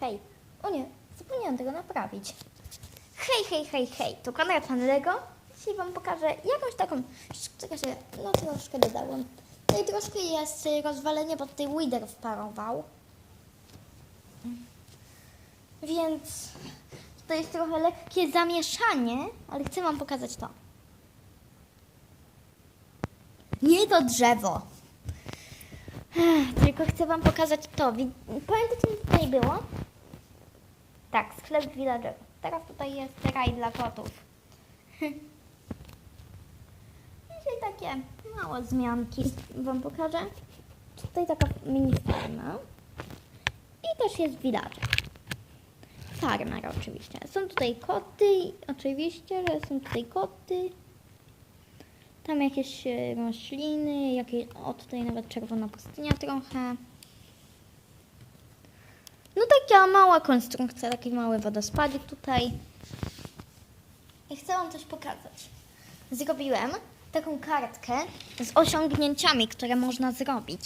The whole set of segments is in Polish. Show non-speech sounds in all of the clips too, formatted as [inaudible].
hej. O nie, zapomniałam tego naprawić. Hej, hej, hej, hej. To Konrad Pan Lego. Dzisiaj Wam pokażę jakąś taką, czekajcie, no troszkę dodałem. Tutaj troszkę jest rozwalenie, bo tutaj Wider wparował. Więc to jest trochę lekkie zamieszanie, ale chcę Wam pokazać to. Nie to drzewo. Tylko chcę Wam pokazać to. Pamiętacie, co tutaj było? Tak, sklep villager. Teraz tutaj jest raj dla kotów. [laughs] Dzisiaj takie małe zmianki Wam pokażę. Tutaj taka mini farma. I też jest villager. Farmer oczywiście. Są tutaj koty, oczywiście, że są tutaj koty. Tam jakieś e, rośliny, jakieś, o tutaj nawet czerwona pustynia trochę. No taka mała konstrukcja, taki mały wodospadzik tutaj. I chcę Wam coś pokazać. Zrobiłem taką kartkę z osiągnięciami, które można zrobić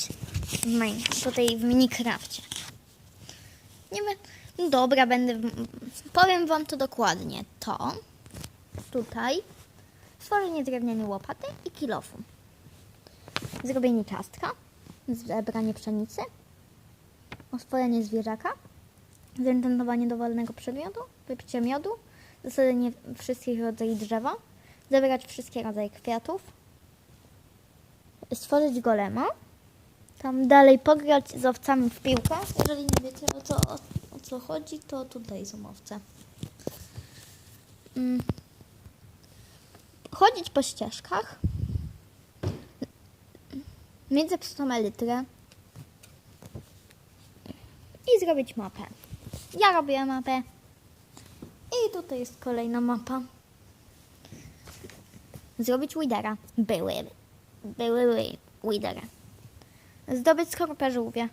w main, tutaj w Minecrafcie. Nie wiem, no dobra, będę, powiem Wam to dokładnie. To, tutaj, stworzenie drewnianej łopaty i kilofu. Zrobienie ciastka, zebranie pszenicy, oswojenie zwierzaka, zententowanie dowolnego przedmiotu, wypicie miodu, zasadzenie wszystkich rodzajów drzewa, zebrać wszystkie rodzaje kwiatów, stworzyć golema, tam dalej pograć z owcami w piłkę. Jeżeli nie wiecie o co, o, o co chodzi, to tutaj są owce. Mm. Chodzić po ścieżkach, mieć zepsutą elytrę i zrobić mapę. Ja robię mapę. I tutaj jest kolejna mapa. Zrobić widera. Były. Były widera. Zdobyć skorupę żółwie.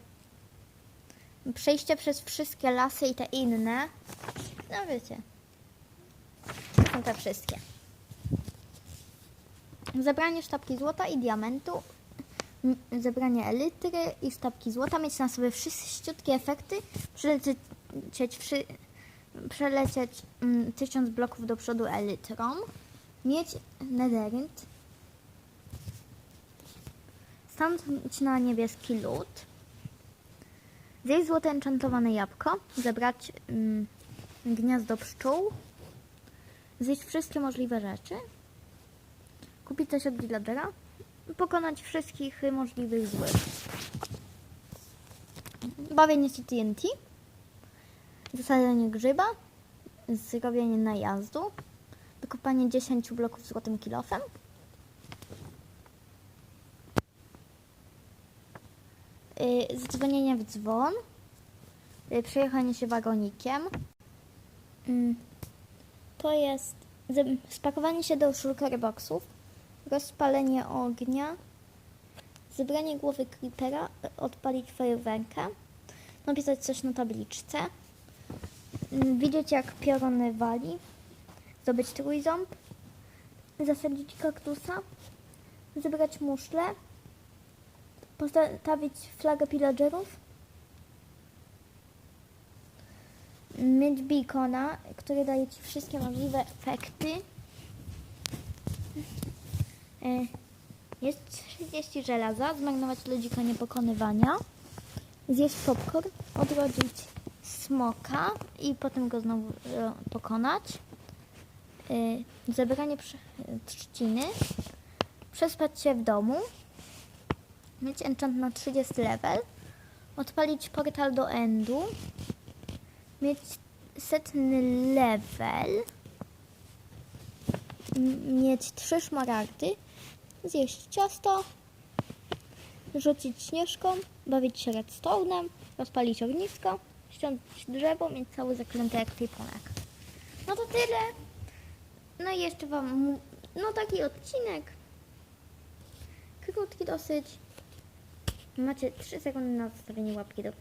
Przejście przez wszystkie lasy i te inne. No wiecie. To są te wszystkie. Zebranie sztabki złota i diamentu. Zebranie elitry i sztabki złota. Mieć na sobie wszystkie efekty. Przelecieć, wszy, przelecieć mm, tysiąc bloków do przodu elytrą. Mieć netherite. Stanąć na niebieski lód. Zjeść złote enchantowane jabłko. Zebrać mm, gniazdo pszczół. Zjeść wszystkie możliwe rzeczy. Kupić coś od villagera. Pokonać wszystkich możliwych złych. Bawienie się TNT. Zasadzenie grzyba. Zrobienie najazdu. Wykopanie 10 bloków złotym kilofem. y, zadzwonienie w dzwon, y, przejechanie się wagonikiem. Mm, To jest spakowanie się do shulker boxów, rozpalenie ognia, zebranie głowy creepera, y, odpalić fajerwerkę, napisać coś na tabliczce, mm, widzieć jak piorun wali, zdobyć trójząb, zasadzić kaktusa, zebrać muszle, postawić flagę pillagerów, mieć beacona, który daje Ci wszystkie możliwe efekty. E, Jest 30 żelaza, zmarnować ludzika niepokonywania, zjeść popcorn, odrodzić smoka i potem go znowu e, pokonać, E, zebranie trzciny, przespać się w domu, mieć enchant na 30 level, odpalić portal do endu, mieć setny level, mieć trzy szmaragdy, zjeść ciasto, rzucić śnieżką, bawić się redstone'em, rozpalić ognisko, ściąć drzewo, mieć cały zaklęty ekwipunek. No to tyle. No i jeszcze wam, no taki odcinek. Krótki dosyć. Macie 3 sekundy na zostawienie łapki do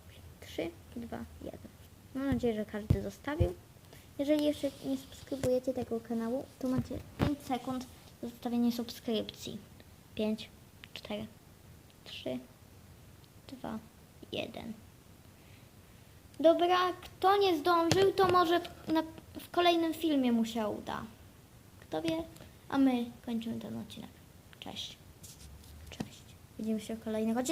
3, 2, 1. Mam nadzieję, że każdy zostawił. Jeżeli jeszcze nie subskrybujecie tego kanału, to macie 5 sekund na zostawienie subskrypcji. 5, 4, 3, 2, 1. Dobra, kto nie zdążył, to może w, na, w kolejnym filmie mu się uda. Kto wie? A my kończymy ten odcinek. Cześć. Cześć. Widzimy się w kolejnych odcinkach.